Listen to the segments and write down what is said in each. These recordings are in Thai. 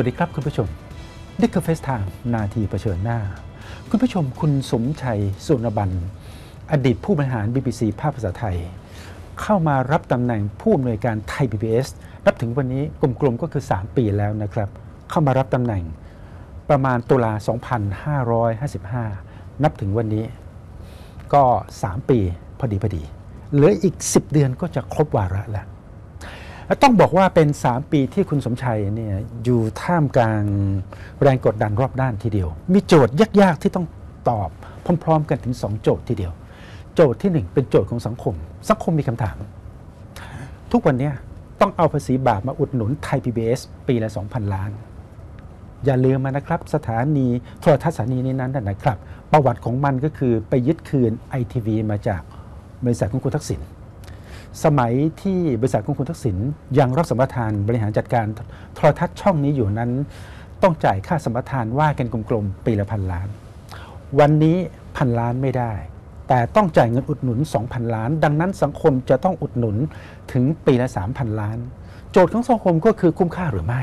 วัสดีครับคุณผู้ชมนี่คือเฟสไทม์นาทีเผชิญหน้า คุณผู้ชมคุณสมชัยสุนบัน อดีตผู้บริหาร BBC ภาคภาษาไทย เข้ามารับตำแหน่งผู้อำนวยการไทย PBS นับถึงวันนี้กลมๆก็คือ 3 ปีแล้วนะครับ เข้ามารับตำแหน่งประมาณตุลา 2555 นับถึงวันนี้ ก็ 3 ปีพอดีพอดีเหลืออีก 10 เดือนก็จะครบวาระแล้ว ต้องบอกว่าเป็น 3 ปีที่คุณสมชัยเนี่ยอยู่ท่ามกลางแรงกดดันรอบด้านทีเดียว มีโจทย์ยากๆที่ต้องตอบพร้อม ๆ กันถึง 2 โจทย์ทีเดียว โจทย์ที่ 1 เป็นโจทย์ของสังคม สังคมมีคำถาม ทุกวันนี้ต้องเอาภาษีบาปมาอุดหนุนไทย PBS ปีละ 2,000 ล้าน อย่าลืมมานะครับ สถานีโทรทัศน์สถานีนี้นั้นนะครับ ประวัติของมันก็คือไปยึดคืน ITV มาจากบริษัทของคุณทักษิณ สมัยที่บริษัทของคุณทักษิณยังรับสมปทานบริหารจัดการโทรทัศน์ช่องนี้อยู่นั้น ต้องจ่ายค่าสมปทานว่ากันกลมๆปีละพันล้าน วันนี้พันล้านไม่ได้ แต่ต้องจ่ายเงินอุดหนุน 2,000 ล้าน ดังนั้นสังคมจะต้องอุดหนุนถึงปีละ 3,000 ล้าน โจทย์ของสังคมก็คือคุ้มค่าหรือไม่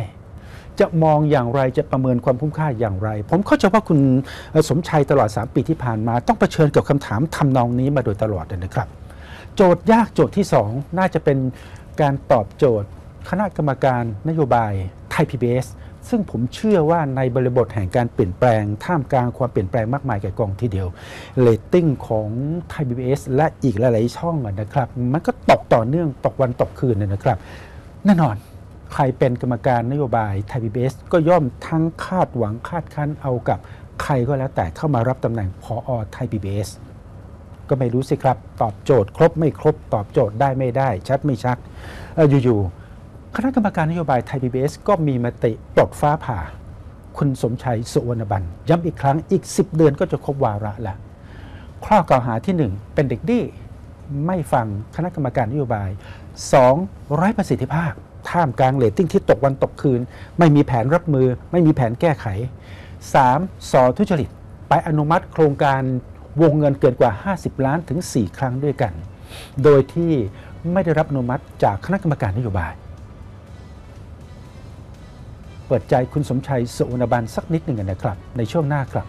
จะมองอย่างไรจะประเมินความคุ้มค่าอย่างไร ผมเข้าใจว่าคุณสมชัยตลอด 3 ปีที่ผ่านมา ต้องเผชิญกับคำถามทำนองนี้มาโดยตลอดนะครับ โจทย์ยากโจทย์ที่ 2 น่าจะเป็นการตอบโจทย์ คณะกรรมการนโยบายไทย PBS ซึ่งผมเชื่อว่าในบริบทแห่งการเปลี่ยนแปลง ท่ามกลางความเปลี่ยนแปลงมากมายแก่กองทีเดียวเรตติ้งของไทย PBS และอีกหลาย ๆ ช่องนะครับ มันก็ตกต่อเนื่องตกวันตกคืนนะครับ แน่นอนใครเป็นกรรมการนโยบายไทย PBS ก็ย่อมทั้งคาดหวังคาดคั้นเอากับใครก็แล้วแต่เข้ามารับตำแหน่งพออไทย PBS ก็ไม่รู้สิครับ ตอบโจทย์ ครบไม่ครบ ตอบโจทย์ได้ไม่ได้ ชัดไม่ชัดออยู่ๆคณะกรรมการนโยบายไทยพีบีก็มีมติปลดฟ้าผ่า คุณสมชัยสุวรรณบันย้ำอีกครั้งอีก 10 เดือนก็จะครบวาระละข้อกล่าวหาที่ 1 เป็นเด็กดื้อไม่ฟังคณะกรรมการนโยบาย 2. ไร้ประสิทธิภาพ ท่ามกลางเรตติ้งที่ตกวันตกคืน ไม่มีแผนรับมือ ไม่มีแผนแก้ไข 3. สอทุจริต ไปอนุมัติโครงการ วงเงินเกินกว่า 50 ล้านถึง 4 ครั้งด้วยกัน โดยที่ไม่ได้รับอนุมัติจากคณะกรรมการนโยบาย เปิดใจคุณสมชัยสุวรรณบันสักนิดหนึ่งนะครับ ในช่วงหน้าครับ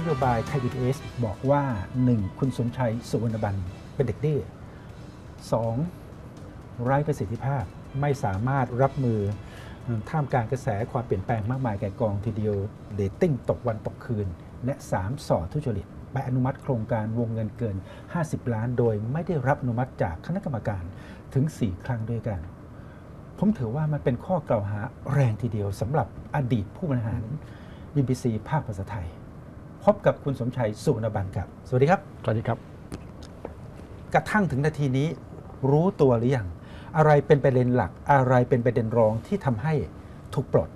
นโยบายไทย PBS บอกว่า 1. คุณสมชัยสุวรรณบันเป็นเด็กดื้อ 2. ไร้ประสิทธิภาพไม่สามารถรับมือท่ามกลางกระแสความเปลี่ยนแปลงมากมายแก่กองทีเดียวเดตติ้งตกวันตกคืน และ 3. สอดทุจริตไปอนุมัติโครงการวงเงินเกิน 50 ล้าน โดยไม่ได้รับอนุมัติจากคณะกรรมการถึง 4 ครั้งด้วยกัน ผมถือว่ามันเป็นข้อกล่าวหาแรงทีเดียวสำหรับอดีตผู้บริหาร BBC ภาคภาษาไทย พบกับคุณสมชัยสุวรรณบันครับ สวัสดีครับ สวัสดีครับ กระทั่งถึงนาทีนี้รู้ตัวหรือยังอะไรเป็นประเด็นหลักอะไรเป็นประเด็นรองที่ทำให้ถูกปลด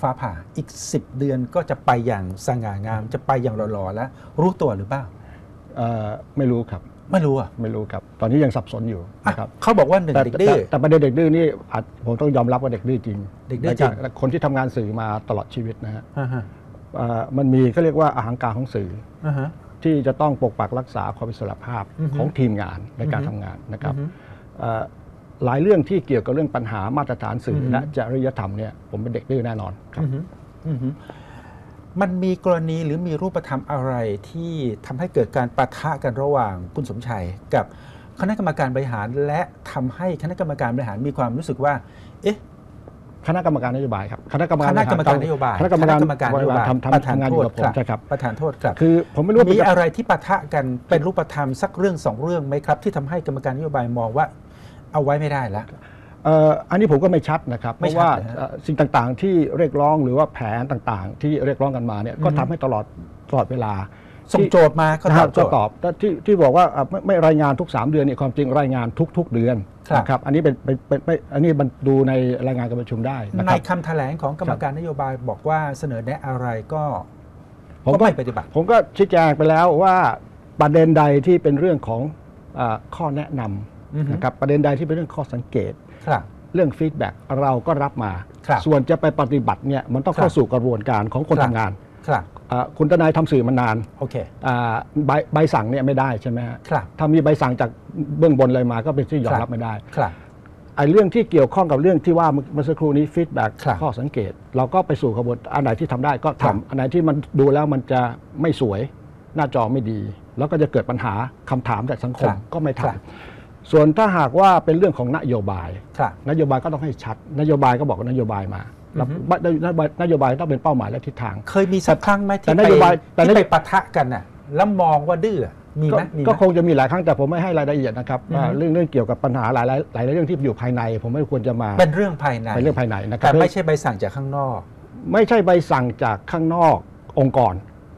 ฟ้าผ่าอีก 10 เดือนก็จะไปอย่างสง่างาม จะไปอย่างหล่อๆแล้ว รู้ตัวหรือเปล่าเอ่อไม่รู้ครับ ไม่รู้อะไม่รู้ครับ ตอนนี้ยังสับสนอยู่อะนะครับเขาบอกว่าหนึ่งแต่เด็กดื้อแต่แต่ประเด็นเด็กดื้อนี่อาจผมต้องยอมรับว่าเด็กดื้อจริง เด็กดื้อจริงและคนที่ทำงานสื่อมาตลอดชีวิตนะฮะ อ่าฮะเอ่อมันมีก็เรียกว่าอาหังการของสื่ออ่าฮะที่จะต้องปกปักรักษาความเป็นอิสระภาพอือฮึของทีมงานในการอือฮึทำงานนะครับอือฮึเอ่อหลายเรื่องที่เกี่ยวกับเรื่องปัญหามาตรฐานสื่อออฮึและจริยธรรมเนี่ยผมเป็นเด็กดื้อแน่นอนครับอือฮึอือฮึมันมีกรณีหรือมีรูปธรรมอะไรที่ทำให้เกิดการปะทะกันระหว่างคุณสมชัย กับคณะกรรมการบริหารและทำให้คณะกรรมการบริหารมีความรู้สึกว่า เอ๊ะ คณะกรรมการนโยบายครับคณะกรรมคการณะกรรมการนโยบายคณะกรรมการคณะกรรมการนโยบายทำประทำธานทำงานโทอยู่ษกับผมครับใช่ครับประธานโทษครับคือผมไม่รู้ว่ามีเป็นอะไรที่ปะทะกันเป็นรูปธรรมสักเรื่องสองเรื่องไหมครับ ที่ทำให้กรรมการนโยบายมองว่า เอาไว้ไม่ได้แล้วเอ่ออันนี้ผมก็ไม่ชัดนะครับ เพไม่ราะชัดว่าเหรอฮะเอ่อสิ่งต่างๆ ที่เรียกร้องหรือว่าแผนต่างๆ ที่เรียกร้องกันมาเนี่ยก็อือฮึทำให้ตลอดตลอดเวลา ส่งที่โจทย์มาก็ตคอรับบโจก็ทย์ตอบแต่ที่ที่บอกว่าเอ่อไม่ไม่รายงานทุก 3 เดือนเนี่ยความจริงรายงานทุก ๆ เดือนครับนะครับอันนี้เป็นเป็นเป็นเป็นอันนี้มันดูในรายงานการประชุมได้นะในครับคำแถลงของกรรมการนโยบายบอกว่าเสนอแนะอะไรก็ผมก็ก็ไม่ปฏิบัติ ผมก็ชี้แจงไปแล้วว่าประเด็นใดที่เป็นเรื่องของเออข้อแนะนอือฮึำนะครับประเด็นใดที่เป็นเรื่องข้อสังเกตครับเรื่องฟีดแบ็กเราก็รับมาครับส่วนจะไปปฏิบัติเนี่ยมันต้องครับเข้าสู่กระบวนการของคนครับทำงาน ครับอ่าคุณทนายทำสื่อมานานโอเค อ่าใบใบสั่งเนี่ยไม่ได้ใช่ไหมฮะครับถ้ามีใบสั่งจากเบื้องบนเลยมาก็เป็นที่ยอมครัรับบ ไม่ได้ ครับ ไอ้เรื่องที่เกี่ยวข้องกับเรื่องที่ว่าเมื่อเมื่อสักครู่นี้ฟีดแบ็กครับข้อสังเกต เราก็ไปสู่กระบวนอันไหนที่ทำได้ก็ครัทำบ อันไหนที่มันดูแล้วมันจะไม่สวยหน้าจอไม่ดี แล้วก็จะเกิดปัญหาคำถามจากสังคมก็ไม่ทำส่วนถ้าหากว่าเป็นเรื่องของนโยบาย ครับ นโยบายก็ต้องให้ชัด นโยบายก็บอกว่านโยบายมาแล้วอือฮึ นโยบายนโยบายต้องเป็นเป้าหมายและทิศทาง เคยมีสักครั้งไหมแต่ที่นไปโยบายแต่ที่นโยไปปะทะกันน่ะแล้วมองว่าดื้อมีก็ไหมมีไหมก็คงจะมีหลายครั้งแต่ผมไม่ให้รายละเอียดนะครับอือฮึว่าเรื่องเรื่องเกี่ยวกับปัญหาหลายหลายหลายเรื่องที่อยู่ภายใน ผมไม่ควรจะมาเป็นเรื่องภายในเป็นเรื่องภายในนะครัแต่บไม่ใช่ใบสั่งจากข้างนอก ไม่ใช่ใบสั่งจากข้างนอกองค์กร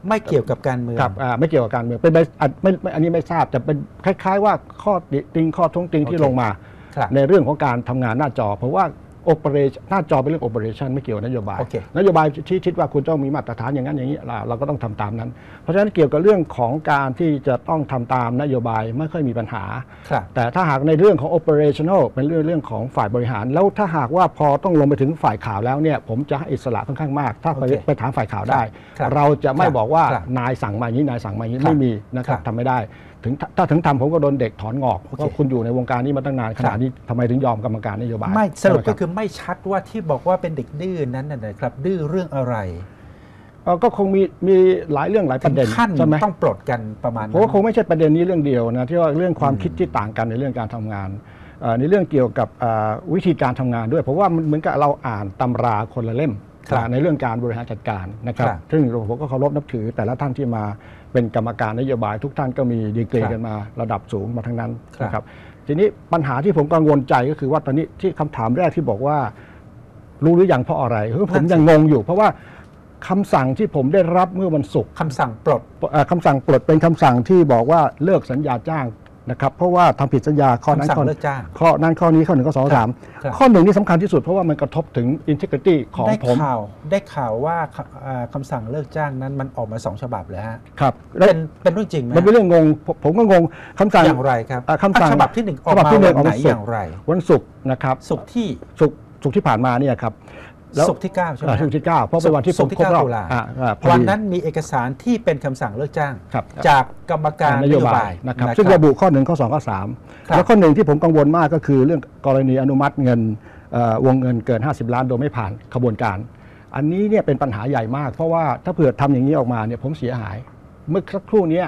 ไม่เกี่ยวกับการเมืองครับอ่าไม่เกี่ยวกับการเมืองเป็นใบอะไม่ไม่อันนี้ไม่ทราบแต่เป็นคล้าย ๆ ว่าข้อติติงข้อท้วงติงที่โอเคลงมาครับในเรื่องของการทำงานหน้าจอเพราะว่า โอเปเรชหน้าจอเป็นเรื่องโอเปอเรชันไม่เกี่ยวกับนโยบายโอเคนโยบายที่คิดว่าคุณต้องมีมาตรฐานอย่างนั้นอย่างนี้เราเราก็ต้องทำตามนั้น เพราะฉะนั้นเกี่ยวกับเรื่องของการที่จะต้องทำตามนโยบายไม่ค่อยมีปัญหา ครับ แต่ถ้าหากในเรื่องของ operational เป็นเรื่องเรื่องของฝ่ายบริหาร แล้วถ้าหากว่าพอต้องลงไปถึงฝ่ายข่าวแล้วเนี่ยผมจะให้อิสระค่อนข้างมาก ถ้าไปโอเคไปถามฝ่ายข่าวได้ ครับเราจะไม่ครับบอกว่าครับนายสั่งมาอย่างนี้นายสั่งมาอย่างนี้ครับไม่มีนะครับครับ ทำไม่ได้ ถึงถ้าถ้าถึงทำผมก็โดนเด็กถอนงอกโอเคเพราะคุณอยู่ในวงการนี้มาตั้งนานขนาดนี้ทำไมถึงยอมกรรมการนโยบายไม่สรุปใช่หก็บคือไม่ชัดว่าที่บอกว่าเป็นเด็กดื้อนั้นน่ะนะครับ ดื้อเรื่องอะไรเอ่อก็คงมีมีหลายเรื่องหลายปถึระงเด็นขั้นใช่ไหมต้องปลดกันประมาณผมนั้นว่าคงไม่ใช่ประเด็นนี้เรื่องเดียวนะที่ว่าเรื่องความอืมคิดที่ต่างกันในเรื่องการทำงานเอ่อในเรื่องเกี่ยวกับเอ่อวิธีการทำงานด้วย เพราะว่ามันเหมือนกับเราอ่านตำราคนละเล่มครับ ในเรื่องการบริหารจัดการนะครับครับ ซึ่งผมก็เคารพนับถือ แต่ละท่านที่มาเป็นกรรมการนโยบาย ทุกท่านก็มีดีกรีครับกันมาระดับสูงมาทั้งนั้นครับนะครับ ทีนี้ปัญหาที่ผมกังวลใจก็คือว่าตอนนี้ที่คำถามแรกที่บอกว่า รู้หรือยังเพราะอะไรคือผมยังงงอยู่ เพราะว่าคำสั่งที่ผมได้รับเมื่อวันศุกร์คำสั่งปลดเอ่อคำสั่งปลดเป็นคำสั่งที่บอกว่าเลิกสัญญาจ้าง นะครับเพราะว่าทำผิดสัญญาข้อนั้นคำสั่งข้อเลิกจ้างข้อนั้นข้อนี้ข้อหนึ่งข้อสองข้อสามครับข้อหนึ่งนี่สำคัญที่สุดเพราะว่ามันกระทบถึง integrity ของได้ผมข่าวได้ข่าวว่าคำอ่าคำสั่งเลิกจ้างนั้นมันออกมาสองฉบับเลยฮะครับและเป็นเป็นเรื่องจริงไหมมันเป็นเรื่องงงผมผมก็งงคำสั่งอย่างไรครับอ่าคำสั่งอะฉบับที่หนึ่งออกฉบับมาที่หนึ่งวันไหนออกมาศุกร์อย่างไร วันศุกร์นะครับสุกร์ที่ศุกร์ศุกร์ที่ผ่านมาเนี่ยครับแล้ว ศุกร์ที่เก้าใช่ไหมอ่าศุกร์ที่เก้าเพราะเป็นวันที่ผศุมกร์ที่ครบรอบเก้าตุลาอ่าอ่าพอดีวันนั้นมีเอกสารที่เป็นคำสั่งเลิกจ้างครับจากกรรมการนโยบายนะครับซึ่งระบุข้อหนึ่งข้อสองข้อสามครับแล้วข้อหนึ่งที่ผมกังวลมากก็คือเรื่องกรณีอนุมัติเงินเอ่อวงเงินเกิน 50 ล้านโดยไม่ผ่านขบวนการ อันนี้เนี่ยเป็นปัญหาใหญ่มาก เพราะว่าถ้าเผื่อทำอย่างนี้ออกมาเนี่ยผมเสียหาย เมื่อสักครู่เนี้ย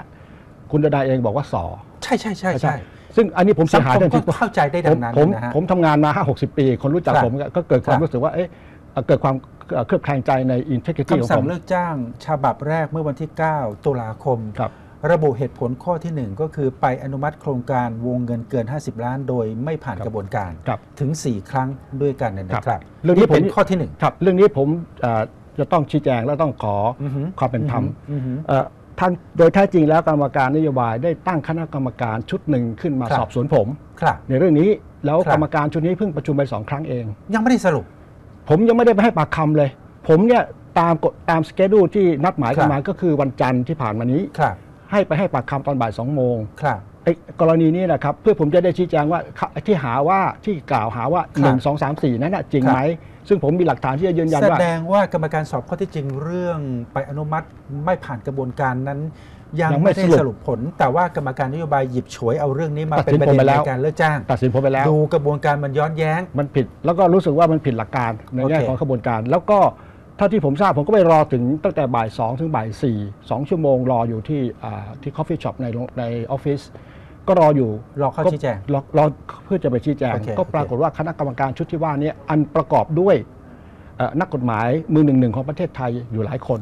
คุณดาดาเองบอกว่าสอใช่ใช่ใช่ใช่ซึ่งอันนี้ผมสัเสีงยหายคมทันก็ทีเข้าใจได้ผดัมงนั้นผมนะฮะผมทำงานมา 5 60 ปี คนรู้จักครับผมก็เกิดความครับรู้สึกว่าเอ๊ะ เอ่อเกิดความเอ่อเคลือบแคลงใจใน integrity ของคำสั่ผงมเลิกจ้างฉบับแรกเมื่อวันที่ 9 ตุลาคมครับระบุเหตุผลข้อที่ 1 ก็คือไปอนุมัติโครงการวงเงินเกิน 50 ล้าน โดยไม่ผ่านครับกระบวนการครับถึง 4 ครั้งด้วยกันเนี่ยนะครับ เรื่องนี้เป็นผมข้อที่1ครับเรื่องนี้ผมเอ่อจะต้องชี้แจงและต้องขอออฮึความเป็นธรรมอือฮึเอ่อท่านโดยแท้จริงแล้วกรรมการนโยบายได้ตั้งคณะกรรมการชุดหนึ่งขึ้นมาครับสอบสวนผมครับในเรื่องนี้แล้วครับกรรมการชุดนี้เพิ่งประชุมไปสองครั้งเอง ยังไม่ได้สรุป ผมยังไม่ได้ไปให้ปากคำเลย ผมเนี่ยตามกฎตามสเกดูที่นัดหมายกันครับมาก็คือวันจันทร์ที่ผ่านมานี้ ครับให้ไปให้ปากคำตอนบ่ายสองโมงครับ ไอ้กรณีนี้นะครับ เพื่อผมจะได้ชี้แจงว่าที่หาว่าที่กล่าวหาว่าครับ1 2 3 4นั้นนะจริงไหม ซึ่งผมมีหลักฐานที่จะยืนยันแสว่า ดงว่ากรรมการสอบข้อที่จริงเรื่องไปอนุมัติไม่ผ่านกระบวนการนั้น ยังยังไม่ไม่ได้สรุปสรุปผล แต่ว่ากรรมการนโยบายหยิบฉวยเอาเรื่องนี้มาตัดเป็นสินประผมเด็นไปแล้ในวการเลิกจ้าง ตัดสินผมไปแล้ว ดูกระบวนการมันย้อนแย้ง มันผิด แล้วก็รู้สึกว่ามันผิดหลักการในแง่โอเคของขบวนการ แล้วก็เท่าที่ผมทราบผมก็ไปรอถึงตั้งแต่บ่าย2ถึงบ่าย4 2ชั่วโมงรออยู่ที่อ่าที่คอฟฟี่ช็อปในโรงในออฟฟิศก็รออยู่รอเข้าชี้แจงรอรอเพื่อจะไปชี้แจงโอเคก็ปรากฏว่าคณะกรรมการชุดที่ว่านี้อันประกอบด้วยเอ่อนักกฎหมายมือหนึ่งหนึ่งของประเทศไทยอยู่หลายคน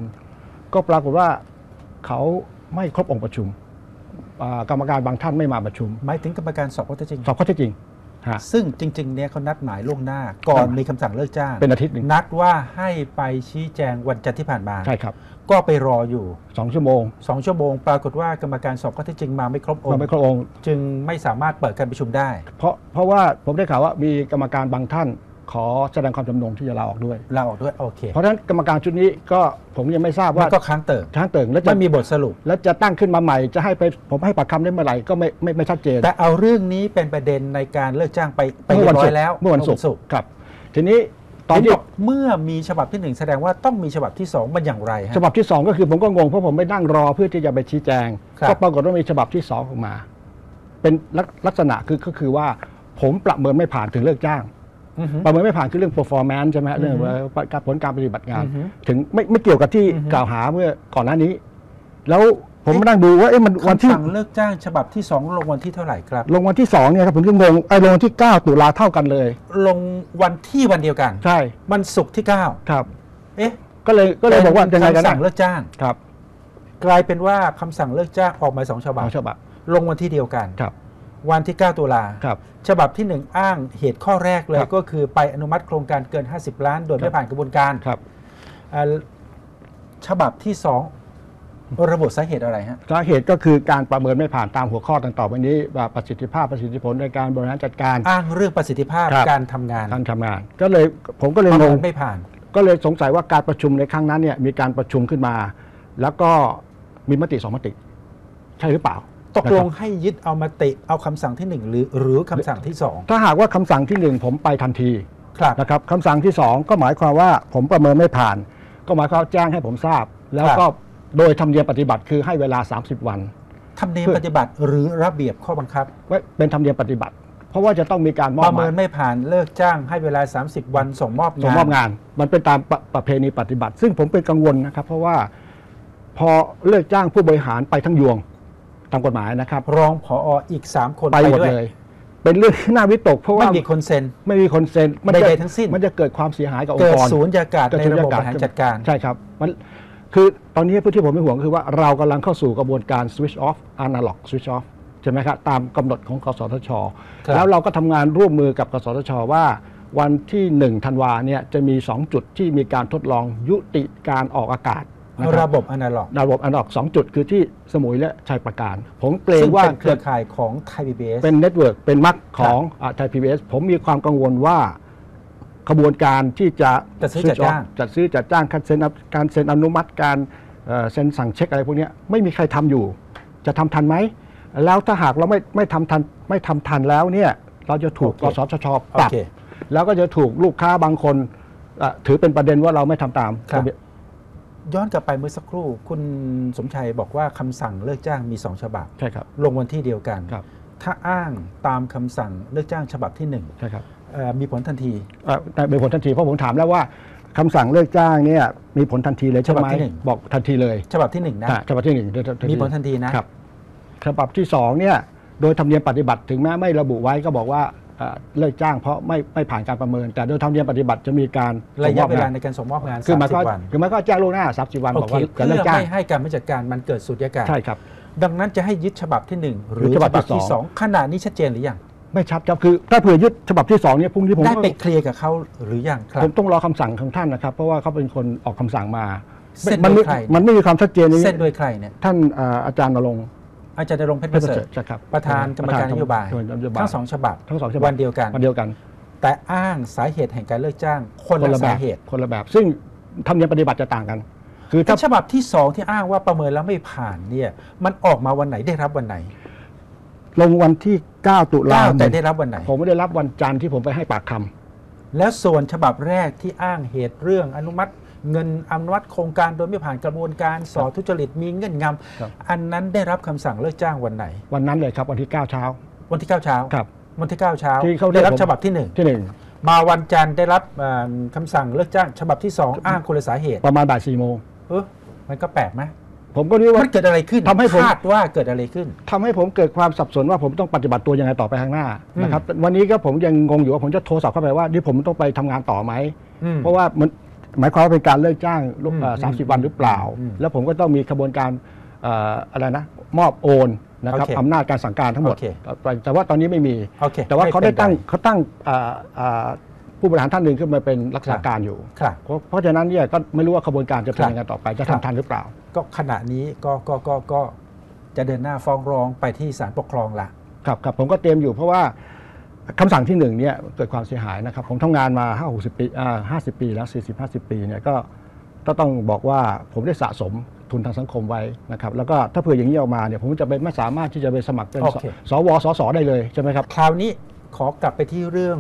ก็ปรากฏว่าเขา ไม่ครบองค์ประชุมอ่ากรรมการบางท่านไม่มาประชุม หมายถึงกรรมการสอบข้อเท็จจริง สอบข้อเท็จจริงฮะ ซึ่งจริงๆเนี่ยเขานัดหมายล่วงหน้า ก่อนครับมีคำสั่งเลิกจ้างเป็นอาทิตย์หนึ่ง นัดว่าให้ไปชี้แจงวันจันทร์ที่ผ่านมา ใช่ครับก็ไปรออยู่สองชั่วโมงสองชั่วโมง ปรากฏว่ากรรมการสอบข้อเท็จจริงมาไม่ครบองมาค์ไม่ครบองค์จึงไม่สามารถเปิดการประชุมได้ เพราะเพราะว่าผมได้ข่าวว่ามีกรรมการบางท่าน ขอแสดงความจำนงที่จะลาออกด้วย ลาออกด้วยโอเคเพราะฉะนั้นกรรมการชุดนี้ก็ผมยังไม่ทราบมัว่านก็ค้างเติ่งช้างเติ่งแล้วจะไม่มีบทสรุป แล้วจะตั้งขึ้นมาใหม่จะให้ไปผมให้ปากคำได้เมื่อไหร่ก็ไม่ไม่ไม่ชัดเจน แต่เอาเรื่องนี้เป็นประเด็นในการเลิกจ้างไปไปเมื่อเรียวันบร้อศุกยร์แล้วเมื่อวันศุกร์ศุกร์ครับ ทีนี้ตอนเห็นที่บอกเมื่อมีฉบับที่หนึ่งแสดงว่าต้องมีฉบับที่สองมันอย่างไรฮะฉบับที่ 2 ก็คือผมก็งงเพราะผมไปนั่งรอเพื่อที่จะไปชี้แจงครับก็ปรากฏว่ามีฉบับที่2ออกมา เป็นลักลักษณะคือก็คือว่าผมประเมินไม่ผ่านถึงเลิกจ้างอือฮึ ประเมินไม่ผ่านคือเรื่อง performance ใช่ไหมฮะเรื่องอือฮึว่าการผลการปฏิบัติงานอือฮึถึงไม่ไม่เกี่ยวกับที่อือฮึกล่าวหาเมื่อก่อนหน้านี้ แล้วผมมานั่งดูว่าเอ๊ะมันวันคำที่สั่งเลิกจ้างฉบับที่สองลงวันที่เท่าไหร่ครับ ลงวันที่2เนี่ยครับผมก็งงไอ้ยลงวันที่ 9 ตุลาเท่ากันเลย ลงวันที่วันเดียวกัน ใช่มันศุกร์ที่ครับ9เอ๊ะ ก็เลยก็เลยบอกว่ายังไงกันคำสั่นะงเลิกจ้างครับ กลายเป็นว่าคำสั่งเลิกจ้างออกมาสองฉบับเอาฉบับ ลงวันที่เดียวกันครับ วันที่ 9 ตุลาครับ ฉบับที่ 1 อ้างเหตุข้อแรกเลยครับก็คือไปอนุมัติโครงการเกิน 50 ล้าน โดยครัไม่บผ่านกระบวนการครับเอ่อฉบับที่ 2 ระบุสาเหตุอะไรฮะสาเหตุก็คือการประเมินไม่ผ่านตามหัวข้อต่างๆไปนี้ว่าประสิทธิภาพประสิทธิผลในการบริหารจัดการ อ้างเรื่องประสิทธิภาพครับการทำงานการทำงาน ก็เลยผมก็เลยประงเมิงนไม่ผ่าน ก็เลยสงสัยว่าการประชุมในครั้งนั้นเนี่ยมีการประชุมขึ้นมา แล้วก็มีมติสองมติ ใช่หรือเปล่า ตกลงนะครับให้ยึดเอามาติเอาคำสั่งที่ 1 หรือหรือคำสั่งที่ถ้าหากว่าคำสั่งที่หนึ่งผมไปทันที2ครับนะครับคำสั่งที่สองก็หมายความว่าผมประเมินไม่ผ่าน ก็หมายความว่าแจ้งให้ผมทราบ แล้วก็โดยธรรมเนียมปฏิบัติคือให้เวลา 30 วันทำเนียมปฏิบัติหรือระเบียบข้อบังคับไว้เป็นธรรมเนียมปฏิบัติ เพราะว่าจะต้องมีการมอปบระหเมิมายนไม่ผ่านเลิกจ้างให้เวลา 30 วันส่งมอบส่งงานมอบงาน มันเป็นตามประประเพณีปฏิบัติ ซึ่งผมเป็นกังวลนะครับ เพราะว่าพอเลิกจ้างผู้บริหารไปทั้งยวง ตามกฎหมายนะครับ รองผออีก 3 คนไปไปหมดด้วยเลย เป็นเรื่องที่น่าวิตกเพราะไม่ว่ามีคนเซ็น ไม่มีคนเซ็นมันใดจะๆทั้งสิ้น มันจะเกิดความเสียหายกับองเกิค์ดกรศูนย์ยากาศเกิดในศูนระยบบกบริหารจัดการ ใช่ครับ มันคือตอนนี้พื้นที่ผมเป็นห่วงคือว่าเรากำลังเข้าสู่กระบวนการ switch off analog switch off ใช่ไหมครับตามกำหนดของกสทชครับแล้วเราก็ทำงานร่วมมือกับกสทช ว่าวันที่1ธันวาเนี่ยจะมี 2 จุดที่มีการทดลองยุติการออกอากาศนะค ระรับบบอนาล็อก ระบบอันออกสองจุดคือที่สมุยและชัยประการ ผมเกรงซึ่งว่าเป็นเครือข่ายของไทยพีบีเอสเป็นเน็ตเวิร์กเป็นมักของไทยพีบีผมมีความกังวลว่าขบวนการที่จะจัดซื้อจัดจ้างจัดซื้อจัดจ้างการเซ็นการเซ็นอนุมัติการเอ่อเซ็นสั่งเช็คอะไรพวกเนี้ยไม่มีใครทำอยู่ จะทำทันไหม แล้วถ้าหากเราไม่ไม่ทำทันไม่ทำทันแล้วเนี่ยเราจะถูกโอกเคสทชโอปรับเคแล้วก็จะถูกลูกค้าบางคนเอ่อถือเป็นประเด็นว่าเราไม่ทำตามครับระเบี ยบย้อนกลับไปเมื่อสักครู่ คุณสมชัยบอกว่าคำสั่งเลิกจ้างมีสองฉบับ ใช่ครับ ลงวันที่เดียวกัน ครับ ถ้าอ้างตามคำสั่งเลิกจ้างฉบับที่หนึ่งใช่ครับเอ่อมีผลทันทีเอ่อแต่มีผลทันทีเพราะผมถามแล้วว่าคำสั่งเลิกจ้างเนี่ยมีผลทันทีเลยใช่ไหฉบัมบที่หนึ่ง บอกทันทีเลยฉบับที่หนึ่งนะ อะฉบับที่หนึ่งเดี๋ยวมีผลทันทีนะ ครับฉบับที่สองเนี่ยโดยธรรมเนียมปฏิบัติถึงแม้ไม่ระบุไว้ก็บอกว่า เอ่อเลิกจ้างเพราะไม่ไม่ผ่านการประเมิน แต่โดยธรรมเนียมปฏิบัติจะมีการระยะส่งมอบเวลางนในการส่งมอบงานคือหมายความ30ว่าวันคือหมายความว่าแจ้งล่วงหน้า30วันโอบอกเคว่าจะเพื่เลิกอจ้างไม่ให้การไม่จัดการมันเกิดสุญญากาศใช่ครับดังนั้นจะให้ยึดฉบับที่หนึ่งหรือหรือฉฉบับับบที่ที่สสอองงขณะนี้ชัดเจนหรือยังไม่ชัดครับคือถ้าเผื่อยึดฉบับที่สองเนี่ยพรุ่งนี้ผมได้ก็ไปเคลียร์กับเขาหรือยังครับผมต้องรอคำสั่งของท่านนะครับเพราะว่าเขาเป็นคนออกคำสั่งมาเส้นมัโดไม่ยใครมันไม่มีความชัดเจนนี้เส้นโดยใครเนี่ยท่านเอ่ออาจารย์นรงค์ อาจารย์นรงค์เพชรเพปชระรเสเสริริฐฐใช่ครับประธานกรรมการนโยบายนโยบายทั้งสองฉบับทั้งสองฉบับวันเดียวกันวันเดียวกัน แต่อ้างสาเหตุแห่งการเลิกจ้างคนละแบสาบเหตุคนละแบบ ซึ่งธรรมเนียมปฏิบัติจะต่างกัน คือถ้าถ้าฉบับที่สองที่อ้างว่าประเมินแล้วไม่ผ่านเนี่ย มันออกมาวันไหนได้รับวันไหน ลงวันที่ 9 ตุลาเก้าคมแต่ได้รับวันไหน ผมไม่ได้รับวันจันทร์ที่ผมไปให้ปากคำแล้วส่วนฉบับแรกที่อ้างเหตุเรื่องอนุมัติ เงินอนุมัติโครงการโดยไม่ผ่านกระบวนการสอทุจริตมีเงื่อนงครับำอันนั้นได้รับคำสั่งเลิกจ้างวันไหน วันนั้นเลยครับวันที่9เช้า วันที่9เช้าครับ วันที่9เช้าที่เขาเรีได้ยกรับผมฉบับที่หนึ่งที่หนึ่งมาวันจันทร์ได้รับเอ่อคำสั่งเลิกจ้าง ฉบับที่สองอ้างคนละสาเหตุ ประมาณบ่ายสี่โมงเออมันก็แปลกไหมผมก็นึกว่ามันเกิดอะไรขึ้นทำให้ผมคาดว่าเกิดอะไรขึ้นทำให้ผมเกิดความสับสนว่าผมต้องปฏิบัติตัวยังไงต่อไปข้างหน้าอืมนะครับวันนี้ก็ผมยังงงอยู่ว่าผมจะโทรศัพท์เข้าไปว่านี่ผมต้องไปทำงานต่อไหมอืมเพราะว่ามัน หมายความว่าเป็นการเลิกจ้างลูกอืมเอ่ออืมสามสิบวันหรือเปล่าอืมแล้วผมก็ต้องมีกระบวนการเอ่ออะไรนะมอบโอนนะครับโอเคอำนาจการสั่งการทั้งหมดโอเคแต่แต่ว่าตอนนี้ไม่มีโอเคแต่ว่าเขาได้ม่ป็นตั้งรเขาตั้งเอ่อเอ่อผู้บริหารท่านหนึ่งขึ้นมาเป็นรักษาการอยู่ครับเพราะเพราะฉะนั้นเนี่ยก็ไม่รู้ว่าขบวนการจะเป็นครับยังไงต่อไปจะครับทำทันหรือเปล่า ก็ขณะนี้ก็ก็ก็ก็จะเดินหน้าฟ้องร้องไปที่ศาลปกครองละครับครับผมก็เตรียมอยู่เพราะว่า คำสั่งที่หนึ่งเนี่ยเกิดความเสียหายนะครับ ผมทำงานมา5 60ปีอ่า50 ปีแล้ว 40 50 ปีเนี่ยก็ก็ต้องบอกว่าผมได้สะสมทุนทางสังคมไว้นะครับแล้วก็ถ้าเผื่ออย่างนี้ออกมาเนี่ยผมจะไปไม่สามารถที่จะไปสมัครเป็นโอสเคสวสสได้เลยใช่ไหมครับ คราวนี้ขอกลับไปที่เรื่อง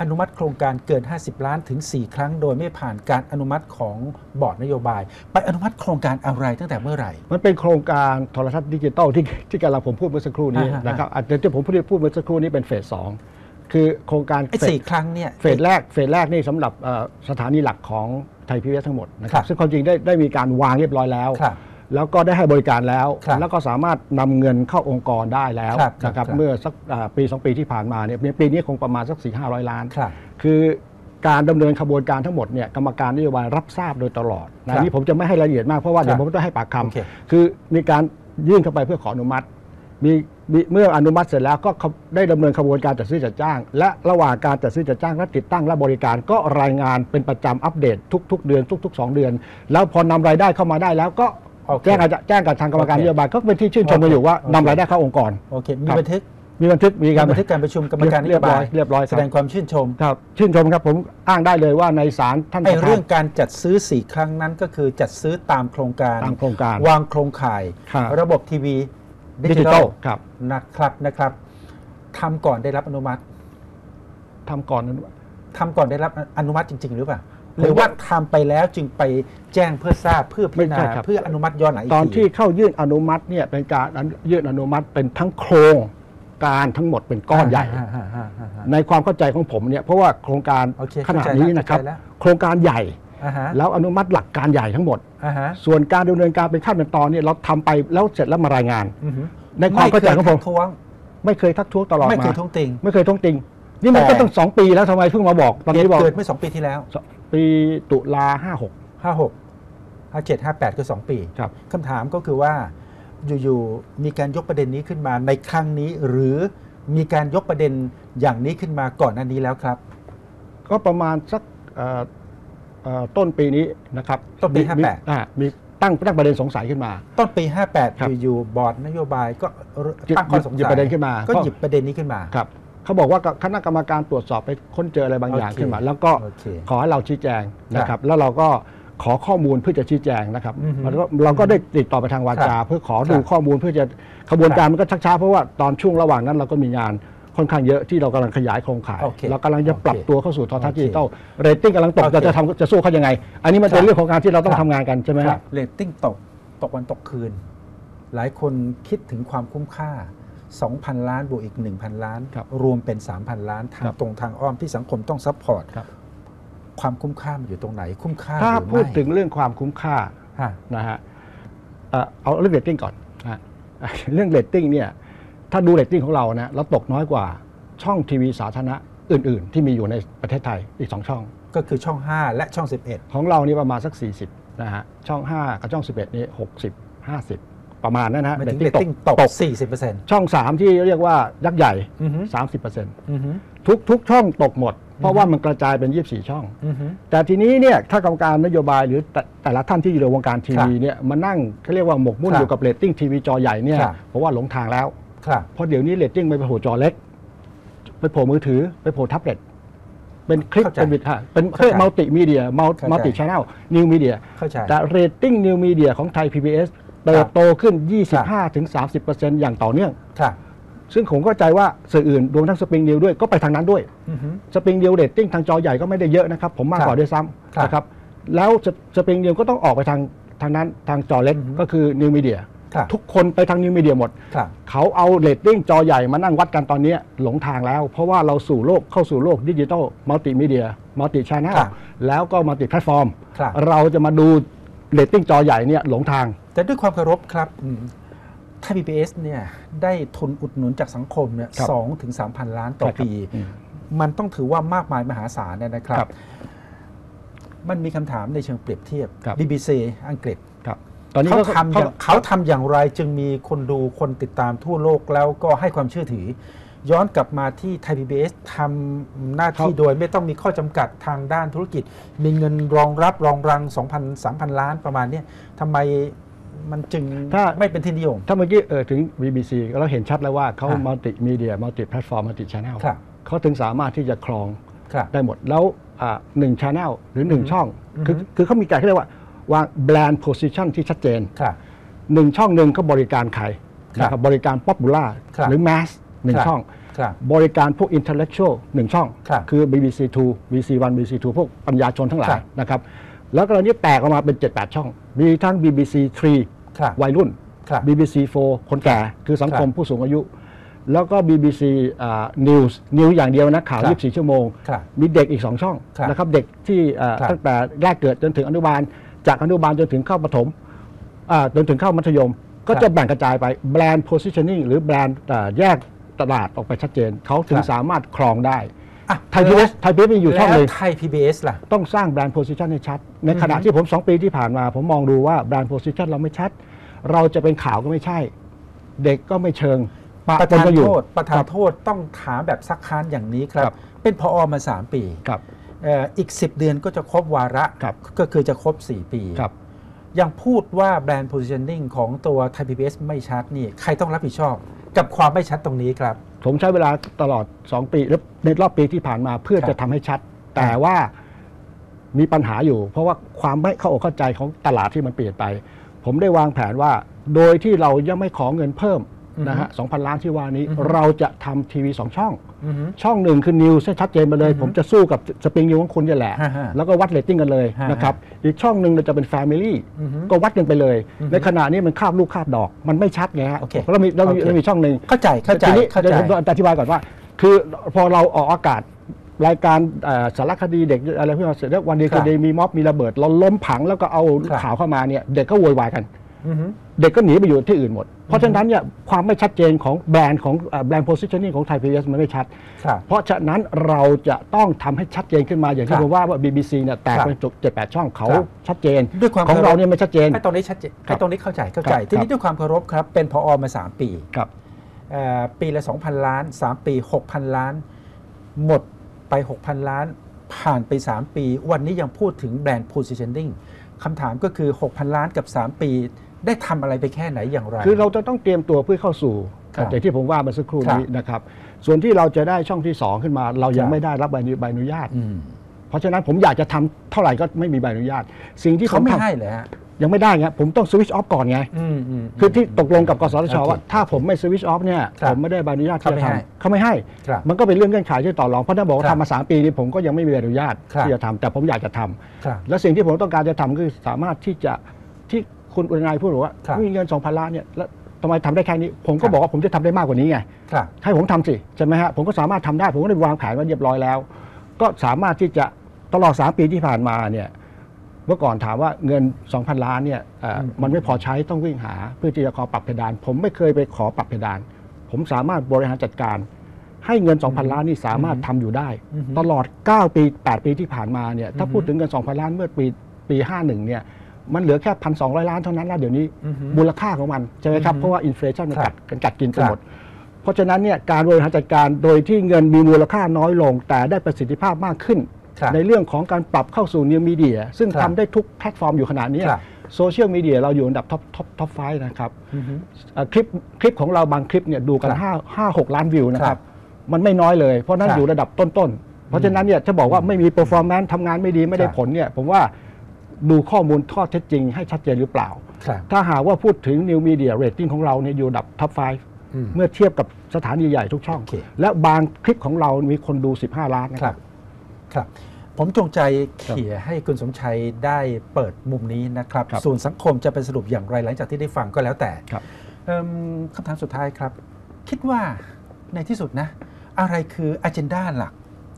อนุมัติโครงการเกิน 50 ล้านถึง 4 ครั้ง โดยไม่ผ่านการอนุมัติของบอร์ดนโยบาย ไปอนุมัติโครงการอะไรตั้งแต่เมื่อไหร่ มันเป็นโครงการโทรทัศน์ดิจิตอลที่ที่กำลังผมพูดเมื่อสักครู่นี้อ่าฮะนะครับอาจจะที่ผมพูดพูดเมื่อสักครู่นี้เป็นเฟสสองคือโครงการไอ้เฟสสี่ครั้งเนี่ยเฟสแรกเฟสแรกนี่สำหรับเอ่อสถานีหลักของไทยพีวีทั้งหมดนะคครัรับบซึ่งความจริงได้ได้มีการวางเรียบร้อยแล้วครับ แล้วก็ได้ให้บริการแล้ว ครับแล้วก็สามารถนำเงินเข้าองค์กรได้แล้วครับนะครับครับเมื่อสักอ่าปีสองปีที่ผ่านมาเนี่ยปีนี้คงประมาณสัก4 5 0 0 ล้าน ครับคือการดำเนินขบวนการทั้งหมดเนี่ยกรรมการนโยบายรับทราบโดยตลอดครันะบนี่ผมจะไม่ให้รายละเอียดมากเพราะว่าเดี๋ยครัวบผมต้องให้ปากคโอเคำคือมีการยื่นเข้าไปเพื่อขออนุมัติ มีมีเมื่ออนุมัติเสร็จแล้วก็เขาได้ดำเนินขบวนการจัดซื้อจัดจ้าง และระหว่างการจัดซื้อจัดจ้างและติดตั้งและบริการก็รายงานเป็นประจำอัปเดตทุก ๆ เดือนทุก ๆ 2 เดือน แล้วพอนำรายได้เข้ามาได้แล้วก็โอเค แจ้งอาจจะแจ้งกับทางกรรมการโอเคนโยบายก็เป็นที่ชื่นชมกันอยู่ว่าโอเคนำรายได้เข้าองค์กรโอเคมีครับบันทึกมีบันทึกมีมีการบันทึกการประชุมกรรมการนเรีโยยบร้บาอยยเรียบร้อยคแสรับดงความชื่นชมครับชื่นชมครับผมอ้างได้เลยว่าในศาลท่านไอ้ประธานเรื่องการจัดซื้อ4ครั้งนั้นก็คือจัดซื้อตามโครงการตามโครงการ วางโครงข่ายครับระบบทีวีดิดิจิจิทัตอลลครับนะครับนะครับทำก่อนได้รับอนุมัติทำก่อนนั้นทำก่อนได้รับอนุมัติจริง ๆ หรือเปล่าผม หรือว่าทำไปแล้วจึงไปแจ้งเพื่อทราบเพื่อพิจารไม่ใช่ณาครับเพื่ออนุมัติย้อนหลังอีกตอนทีที่เข้ายื่นอนุมัติเนี่ยเป็นการอนุยื่นอนุมัติเป็นทั้งโครงการทั้งหมดเป็นก้อนใหญ่าาอ่าอ่าในความเข้าใจของผมเนี่ยเพราะว่าโครงการโอเคขนาดนี้นะครับเข้าใจแล้วโครงการใหญ่อ่าฮะแล้วอนุมัติหลักการใหญ่ทั้งหมดอ่าฮะส่วนการดำเนินการเป็นขั้นเป็นตอนเนี่ยเราทำไปแล้วเสร็จแล้วมารายงานอือฮึในความเข้าใจของผมไเคยทักท้วงไม่เคยทักท้วงตลอดไม่เคมายท้วงติง ไม่เคยท้วงติง นี่มันแต่ก็ต้องสองปีแล้วทำไมเพิ่งมาบอก ตอนเหนี้ตุบอกเกิดเมื่อสองปีที่แล้ว ปีตุลาห้าหกห้าหกห้าเจ็ดห้าแปดก็สองปีครับคำถามก็คือว่าอยู่ๆมีการยกประเด็นนี้ขึ้นมาในครั้งนี้หรือมีการยกประเด็นอย่างนี้ขึ้นมาก่อนหน้านี้แล้วครับ ก็ประมาณสักเอ่อเอ่อต้นปีนี้นะครับต้นปีมีมี58อ่ามีตั้งตั้งประเด็นสงสัยขึ้นมา ต้นปีครับ58อยู่ๆบอร์ดนโยบายก็หยิบตั้งข้อสงหยิบสัยประเด็นขึ้นมาก็ก็หยิบประเด็นนี้ขึ้นมาครับ เขาบอกว่าคณะกรรมการตรวจสอบไปค้นเจออะไรบางอย่างโอเคขึ้นมา แล้วก็โอเคขอให้เราชี้แจงนะคครัรับบแล้วเราก็ขอข้อมูลเพื่อจะชี้แจงนะครับอือฮึแล้วก็เราก็ได้ติดต่อไปทางวาจาครับเพื่อขอครับดูข้อมูลเพื่อจะขบวนการมันก็ชักช้าเพราะว่าตอนช่วงระหว่างนั้นเราก็มีงานค่อนข้างเยอะที่เรากำลังขยายโครงข่ายโอเคเรากำลังจะปรับโอเคตัวเข้าสู่โทรทัศน์โอเคดิจิตอลเรตติ้งกำลังตกโอเคเราจะทำจะสู้เขายังไง อันนี้มันเป็นครับเรื่องของการที่เราต้อคงรับทำงานกันใช่ไหมคครัรับบเรตติ้งตกตกวันตกคืน หลายคนคิดถึงความคุ้มค่า 2,000 ล้านบวกอีก 1,000 ล้านครับรวมเป็น 3,000 ล้าน ทางครับตรงทางอ้อมที่สังคมต้องซัพพอร์ตครับความคุ้มค่ามันอยู่ตรงไหน คุ้มค่าถ้าหรือพูดไม่ถึงเรื่องความคุ้มค่าฮะนะฮะเอ่อเอาเรื่องเรตติ้งก่อนนะฮะเรื่องเรตติ้งเนี่ยถ้าดูเรตติ้งของเรานะเราตกน้อยกว่าช่องทีวีสาธารณะอื่น ๆ ที่มีอยู่ในประเทศไทยอีก 2 ช่อง ก็คือช่อง 5 และช่องของเรานี่ประมาณสัก 40นะฮะช่อง 5 กับช่อง 11 นี่60 50 ประมาณนั้นนะ11ฮะหมายถึงเรตติ้งตก40%ช่อง3ที่เรียกว่ายักษ์ใหญ่อือฮึ30%อือฮึทุกทุกช่องตกหมด เพราะว่ามันกระจายเป็น24ช่องอือฮึแต่ทีนี้เนี่ยถ้ากรรมการนโยบายหรือแต่แต่ละท่านที่อยู่ในวงการทีวีเนี่ยมานั่งเขาเรียกว่าหมกมุ่นครับอยู่กับเรตติ้งทีวีจอใหญ่เนี่ยครับเพราะว่าหลงทางแล้วครับเพราะเดี๋ยวนี้เรตติ้งไปโผล่จอเล็ก ไปโผล่มือถือไปโผล่แท็บเล็ตเป็นคลิปเข้าใจเป็นวิดฮะเป็นเข้าใจมัลติมีเดียมัลเข้าใจมัลติชแนลนิวมีเดียเข้าใจแต่เรตติ้งนิวมีเดียของไทย PBS เติบโตขึ้น 25-30%อย่างต่อเนื่อง ครับ ซึ่งผมเข้าใจว่าสื่ออื่นรวมทั้งสปริงนิวด้วยก็ไปทางนั้นด้วย อือฮึ สปริงนิวเรตติ้งทางจอใหญ่ก็ไม่ได้เยอะนะครับ ผมมากกว่าด้วยซ้ครับำนะครับแล้วสปริงนิวก็ต้องออกไปทางทางนั้นทางจอเล็กอือฮึก็คือนิวมีเดียครับ ทุกคนไปทางนิวมีเดียหมด ครับ เขาเอาเรตติ้งจอใหญ่มานั่งวัดกันตอนนี้หลงทางแล้ว เพราะว่าเราสู่โลกเข้าสู่โลกดิจิทัลมัลติมีเดียมัลติชแนลครับแล้วก็มัลติแพลตฟอร์ม ครับเราจะมาดู เรตติ้งจอใหญ่เนี่ยหลงทาง แต่ด้วยความเคารพครับอืมไทยพีบีเอสเนี่ยได้ทุนอุดหนุนจากสังคมเนี่ยครับสองถึงสามพันล้านต่อใช่ครับปีอืมมันต้องถือว่ามากมายมหาศาลเนี่ยนะครับครับมันมีคำถามในเชิงเปรียบเทียบครับ BBC อังกฤษครับตอนนี้เขาก็ทำอย่างเขาทำอย่างไรจึงมีคนดูคนติดตามทั่วโลกแล้วก็ให้ความเชื่อถือ ย้อนกลับมาที่ไทยพีบีเอสทำหน้าที่โดยไม่ต้องมีข้อจำกัดทางด้านธุรกิจ มีเงินรองรับรองรัง 2,000 3,000 ล้านประมาณเนี้ยทำไมมันจึงถ้าไม่เป็นที่นิยม ถ้าเมื่อกี้เออถึง BBC เราเห็นชัดแล้วว่าเขาอะมัลติมีเดียมัลติแพลตฟอร์มมัลติชแนลครับเขาถึงสามารถที่จะครองครับได้หมดแล้วอ่าหนึ่งชแนลหรือหนึ่งอือฮึช่อง คืออือฮึคือเขามีการเขาเรียกว่าวางแบรนด์โพซิชันที่ชัดเจนครับหนึ่งช่องหนึ่งก็บริการใครครับนะครับบริการป๊อปปูล่าครับหรือแมส หนึ่งครับช่อง ครับบริการพวก intellectual หนึ่งช่อง ครับคือ BBC 2 BBC 1 BBC 2 พวกปัญญาชนทั้งหลาครัยบนะครับ แล้วก็ตอนนี้แตกออกมาเป็น 7-8 ช่อง มีทั้ง BBC ครับ3วัยรุ่น ครับ BBC 4 คนแก่ คือสังคมครับผู้สูงอายุ แล้วก็ BBC อ่า News News อย่างเดียวนะข่าว ครับ24 ชั่วโมง ครับมีเด็กอีก 2 ช่องครับนะครับ เด็กที่อ่าครับ ตั้งแต่แรกเกิดจนถึงอนุบาล จากอนุบาลจนถึงเข้าประถมอ่าจนถึงเข้ามัธยม ก็ครับจะแบ่งกระจายไปแบรนด์ positioning หรือแบรนด์อ่าแยก ตลาดออกไปชัดเจน เขาถึงครับสามารถครองได้อะไทยพีเอสไทยพีเอสมีอยู่ช่องหนึ่งแล้วไทย PBS ล่ะ ต้องสร้างแบรนด์โพสิชันให้ชัด ในขณะอือฮึที่ผม 2 ปีที่ผ่านมา ผมมองดูว่าแบรนด์โพสิชันเราไม่ชัด เราจะเป็นข่าวก็ไม่ใช่ เด็กก็ไม่เชิงปประปนธานกันอยู่โทษประธาคนรับโทษต้องถามแบบซักค้านอย่างนี้ครัครับบเป็นพอมา 3 ปีครับเอ่ออีก 10 เดือนก็จะครบวาระครับก็คือจะครบ 4 ปีครับยังพูดว่าแบรนด์ positioning ของตัวไทย PBS ไม่ชัดนี่ใครต้องรับผิดชอบ กับความไม่ชัดตรงนี้ครับ ผมใช้เวลาตลอด 2 ปีและในรอบปีที่ผ่านมาเพื่อครับ จะทำให้ชัด แต่ว่ามีปัญหาอยู่ เพราะว่าความไม่เข้าอกเข้าใจของตลาดที่มันเปลี่ยนไป ผมได้วางแผนว่า โดยที่เรายังไม่ขอเงินเพิ่ม นะฮะสองพันล้านที่ว่านี้อือฮึเราจะทำทีวีสองช่องอือฮึช่องหนึ่งคือนิวส์ให้ชัดเจนไปเลยอือฮึผมจะสู้กับสปริงนิวของคุณเนี่ยแหละ ฮะฮะแล้วก็วัดเรตติ้งกันเลยฮะนะครับอีกช่องหนึ่งเราจะเป็น Family อือฮึก็วัดกันไปเลยอือฮึในขณะนี้มันคาบลูกคาบดอก มันไม่ชัดไงฮะโอเคเรามีเรามีโอเคเรามีช่องหนึ่ง เข้าใจเข้าใจทีนี้เข้าเดี๋ยวใจ ผมอธิบายก่อนว่า คือพอเราออกอากาศรายการเอ่อสารคดีเด็กอะไรพวกนี้เสร็จแล้ววันดีครัคืบอดีมีม็อบมีระเบิด เราล้มผังแล้วก็เอาครับข่าวเข้ามาเนี่ยเด็กก็โวยวายกันอือฮึ เด็กก็หนีไปอยู่ที่อื่นหมด เพราะฉะนั้นเนี่ยความไม่ชัดเจนของแบรนด์ของเอ่อแบรนด์ positioning ของไทยพีเอสมันไม่ชัดครับเพราะฉะนั้นเราจะต้องทำให้ชัดเจนขึ้นมาอย่างครัที่บผมว่าว่า BBC เนี่ยแตกครับเป็นจุดเจ็ดแปดช่องเขาครับชัดเจนด้วยความของเราเนี่ยไม่ชัดเจนไอ้ตรงนี้ชัดเจนครับไอ้ตรงนี้เข้าใจเข้าใจครับทีนี้ด้วยความเคารพครับ เป็นพอมา 3 ปีครับเอ่อปีละ 2,000 ล้าน 3 ปี 6,000 ล้าน หมดไป 6,000 ล้าน ผ่านไป 3 ปี วันนี้ยังพูดถึงแบรนด์ positioning คำถามก็คือ 6,000 ล้านกับ 3 ปี ได้ทำอะไรไปแค่ไหนอย่างไร คือเราจะต้องเตรียมตัวเพื่อเข้าสู่ครับอย่างที่ผมว่าเมาสักครู่นี้ครับนะครับ ส่วนที่เราจะได้ช่องที่ 2 ขึ้นมา เรายัคงรับไม่ได้รับใบอนุใบอนุญาตอืมเพราะฉะนั้นผมอยากจะทำเท่าไหร่ก็ไม่มีใบอนุญาต สิ่งที่ผเขามไม่ทำให้เลยฮะยังไม่ได้ไงผมต้องสวิตช์ออฟก่อนไงอืมอืมคือที่ตกลงกับกสทชโอเคว่าถ้าผมไม่สวิตช์ออฟเนี่ยครับผมไม่ได้ใบอนุญาตที่เขาไม่จะให้ทำเขาไม่ให้ครับมันก็เป็นเรื่องเงื่อนไขที่ต่อรองเพราะถ้าบอกว่าครับทำมา3ปีนี้ผมก็ยังไม่มีใบอนุญาตครับที่จะทำแต่ผมอยากจะทำครับและสิ่งที่ผมต้องการจะทำคือสามารถที่จะที่ คุณอุนายพูดบอกว่าครับ มีเงิน2 0 0 0ล้านเนี่ยแล้วทำไมทำได้แค่นี้ ผมครัก็บบอกว่าผมจะทำได้มากกว่านี้ไง ครับ ให้ผมทำสิใช่ไหมฮะผมก็สามารถทำได้ ผมก็ได้วางแผนไว้เรียบร้อยแล้ว ก็สามารถที่จะตลอด 3 ปีที่ผ่านมาเนี่ยเมื่อก่อนถามว่าเงิน 2,000 ล้านเนี่ยเอ่ออม มันไม่พอใช้ต้องวิ่งหา เพื่อที่จะขอปรับเพดาน ผมไม่เคยไปขอปรับเพดาน ผมสามารถบริหารจัดการ ให้เงิน 2,000 ล้านนี่สามารถทำอยู่ได้อือฮึตลอด 9 ปี 8 ปีที่ผ่านมาเนี่ยถ้าอือฮึพูดถึงเงิน 2,000 ล้านเมื่อปีปี 51เนี่ย มันเหลือแค่1,200ล้านเท่านั้นแล้วเดี๋ยวนี้อือฮึมูลค่าของมันใช่ไหมครับอือฮึเพราะว่าอินฟลชันมันครักับดกันกัดกินไปครับหมดเพราะฉะนั้นเนี่ยการบริหารจัดการโดยที่เงินมีมูลค่าน้อยลง แต่ได้ประสิทธิภาพมากขึ้นครับในเรื่องของการปรับเข้าสู่นิวมีเดีย ซึ่งครับทำได้ทุกแพลตฟอร์มอยู่ขนาดนี้ครับโซเชียลมีเดียเราอยู่อันดับท็อปท็อปท็อปไฟนะครับอือฮึเอ่อคลิปคลิปของเราบางคลิปเนี่ยดูกันครับห้าห้าหกล้านวิวนะคครัรับบมันไม่น้อยเลย เพราะนั้นครับอยู่ระดับต้นๆ เพราะฉะนั้นเนี่ยถ้าบอกว่าไม่มี performance ทำงานไม่ดีไม่ได้ครับผลเนี่ยผมว่า ดูข้อมูลข้อเท็จจริงให้ชัดเจนหรือเปล่า ครับถ้าหากว่าพูดถึง New Media Rating ของเราเนี่ยอยู่อันดับท็อปอืม5เมื่อเทียบกับสถานีใหญ่ทุกช่อง โอเค และบางคลิปของเรามีคนดู 15 ล้านนะคครัรับ บ ครับ ผมจงใจเขี่ยให้คุณสมชัยได้เปิดมุมนี้นะครับ ครับส่วนสังคมจะไปสรุปอย่างไรหลังจากที่ได้ฟังก็แล้วแต่ครับ เอิ่มคำถามสุดท้ายครับ คิดว่าในที่สุดนะ อะไรคืออ g e n d a หลัก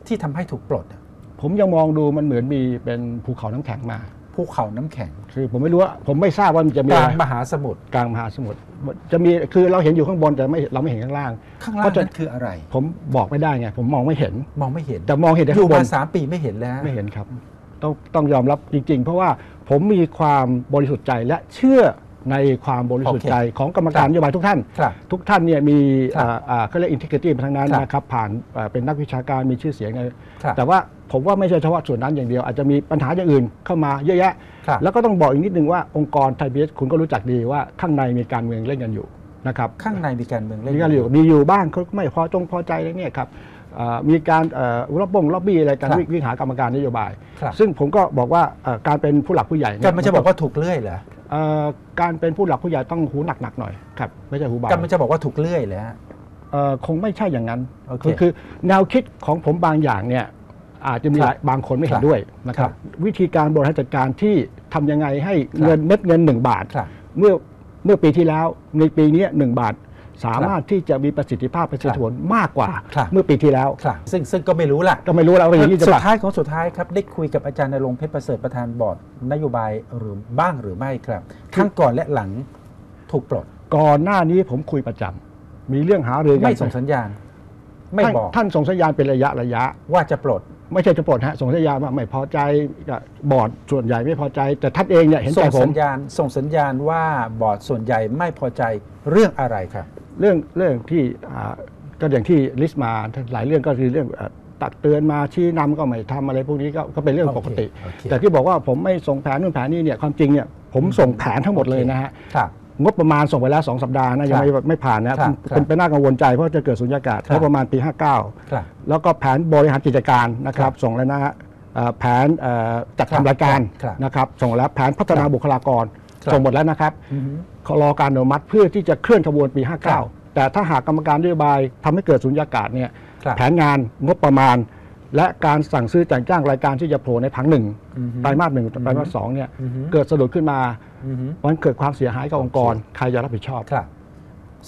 ที่ทำให้ถูกปลดอะผมยังมองดูมันเหมือนมีเป็นภูเขาน้ำแข็งมา ภูเขาน้ำแข็ง คือผมไม่รู้ว่าผมไม่ทราบว่ามันจะมีกลาอะงไรมหาสมุทรกลางมหาสมุทรจะมีคือเราเห็นอยู่ข้างบนแต่ไม่เราไม่เห็นข้างล่าง ข้างล่างเพราะฉะนั่นคืออะไร ผมบอกไม่ได้ไงผมมองไม่เห็น มองไม่เห็นแต่มองเห็นแต่อยู่ข้างบมาน สามปีไม่เห็นแล้ว ไม่เห็นครับ ต้องต้องยอมรับจริง ๆ เพราะว่าผมมีความบริสุทธิ์ใจและเชื่อในความบริสุทธิ์ใจของกรรมการนโยบายทุกท่าน ครับทุกท่านเนี่ยมีครับอ่าอ่าเขาเรียกอินทิเกรตีมาทั้งนั้นครับนะครับผ่านอ่าเป็นนักวิชาการมีชื่อเสียงในครับแต่ว่า ผมว่าไม่ใช่เฉพาะส่วนนั้นอย่างเดียว อาจจะมีปัญหาอย่างอื่นเข้ามาเยอะแยะ ครับ แล้วก็ต้องบอกอีกนิดนึงว่าองค์กรไทยพีเอสคุณก็รู้จักดีว่าข้างในมีการเมืองเล่นกันอยู่นะครับ ข้างในมีการเมืองเล่นมีการอยู่มีอยู่บ้างเขาไม่พอจงพอใจอะไรเนี่ยครับอ่ามีการเอ่อรับบงล็อบบี้อะไรกันครับวิ่งวิ่งหากรรมการนโยบาย ครับซึ่งผมก็บอกว่าเอ่อการเป็นผู้หลักผู้ใหญ่เยกันมันจะบอกว่าถูกเลื่อยเหรอเอ่อการเป็นผู้หลักผู้ใหญ่ต้องหูหนักๆหน่อยครับไม่ใช่หูเบากันมันจะบอกว่าถูกเลื่อยเหรอฮะ เอ่อคงไม่ใช่อย่างนั้นโอเค คือคือแนวคิดของผมบางอย่างเนี่ย อาจจะมีครับหลายบางคนไม่เห็ครันบด้วยนะครับครับ วิธีการบริหารจัดการที่ทำยังไงให้ครับเงินเม็ดเงิน 1 บาทครับเมื่อเมื่อปีที่แล้วในปีนี้หนึ่งบาทสามารถที่จะมีประสิทธิภาพประสิทธิผลมากกว่าครับเมื่อปีที่แล้วครับซึ่งซึ่งก็ไม่รู้ล่ะ ก็ไม่รู้แล้วว่าอย่างนี้จะสุปะดท้ายของสุดท้ายครับ ได้คุยกับอาจารย์นรงค์เพชรประเสริฐประธานบอร์ดนโยบายหรือบ้างหรือไม่ครับทั้งก่อนและหลังถูกปลด ก่อนหน้านี้ผมคุยประจำมีเรื่องหารือกันไม่ส่งสัญญาณ ไม่ท่านบอกท่านส่งสัญญาณเป็นระยะระยะ ว่าจะปลด ไม่ใช่จะปลดฮะส่งสัญญาณว่าไม่พอใจกับบอร์ดส่วนใหญ่ไม่พอใจ แต่ท่านเองเนี่ยเห็นส่ใจงผสัมญญาณส่งสัญญาณว่าบอร์ดส่วนใหญ่ไม่พอใจเรื่องอะไรครับเรื่องเรื่องที่อ่าก็อย่างที่ลิสต์มาหลายเรื่องก็คือเรื่องเอ่อตักเตือนมาชี้นำก็ไม่ทำอะไรพวกนี้ก็ก็เป็นเรื่องปกติโอเคแต่ที่บอกว่าผมไม่ส่งแผนนู่นแผนนี่เนี่ยความจริงเนี่ยผมส่งแผนทั้งหมดเลยนะฮะครับ งบประมาณส่งไปแล้ว2สัปดาห์นะยังไม่ไม่ผ่านนะครับครับเป็นเป็นน่ากังวลใจเพราะจะเกิดสุญญากาศครับงบประมาณปี 59ครับแล้วก็แผนบริหารกิจการนะคครัรับบส่งแล้วนะฮะเอ่อแผนเอ่อจัดครับทำรายการครับนะครับส่งแล้วแผนพัฒนาครับบุคลากรครับส่งหมดแล้วนะครับอือฮึขอรอการอนุมัติเพื่อที่จะเคลื่อนขบวนปีครับ59 แต่ถ้าหากกรรมการนโยบายทำให้เกิดสุญญากาศเนี่ยครับแผนงานงบประมาณ และการสั่งซื้อแต่งจ้างรายการที่จะโผล่ในผังหนึ่งอือฮึไตรมาสหนึ่งไตรมาสสองเนี่ยอือฮึเกิดสะดุดขึ้นมาอือฮึมันเกิดความเสียหายกับองค์กร ใครจะรับผิดชอบครับ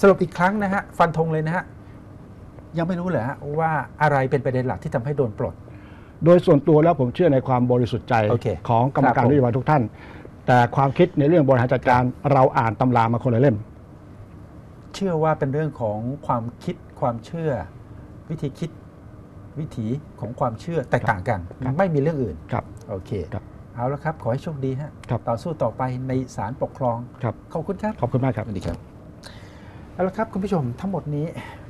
สรุปอีกครั้งนะฮะฟันธงเลยนะฮะยังไม่รู้เหรอฮะว่าอะไรเป็นประเด็นหลักที่ทำให้โดนปลด โดยส่วนตัวแล้วผมเชื่อในความบริสุทธิ์ใจโอเคของกรรมการครับผมนโยบายทุกท่าน แต่ความคิดในเรื่องบริหารจัดการเราอ่านตำรามาคนละเล่ม เชื่อว่าเป็นเรื่องของความคิดความเชื่อวิธีคิด วิถีของความเชื่อแตกต่างกันครับไม่มีเรื่องอื่นครับโอเคครับเอาละครับ ขอให้โชคดีฮะครับต่อสู้ต่อไปในศาลปกครองครับขอบคุณครับขอบคุณมากครับสวัสดีครับเอาละครับคุณผู้ชมทั้งหมดนี้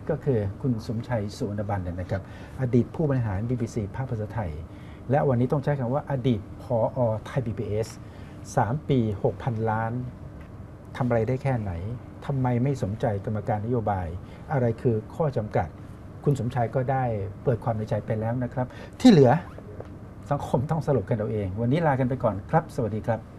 ก็คือคุณสมชัยสุวรรณบันเนี่ยนะครับ อดีตผู้บริหาร BBC ภาคภาษาไทย และวันนี้ต้องใช้คำว่าอดีตพออไทย PBS 3 ปี 6,000 ล้านทำอะไรได้แค่ไหนทำไมไม่สนใจกรรมการนโยบาย อะไรคือข้อจำกัด คุณสมชายก็ได้เปิดความในใจไปแล้วนะครับ ที่เหลือสังคมต้องสรุปกันเอาเอง วันนี้ลากันไปก่อนครับ สวัสดีครับ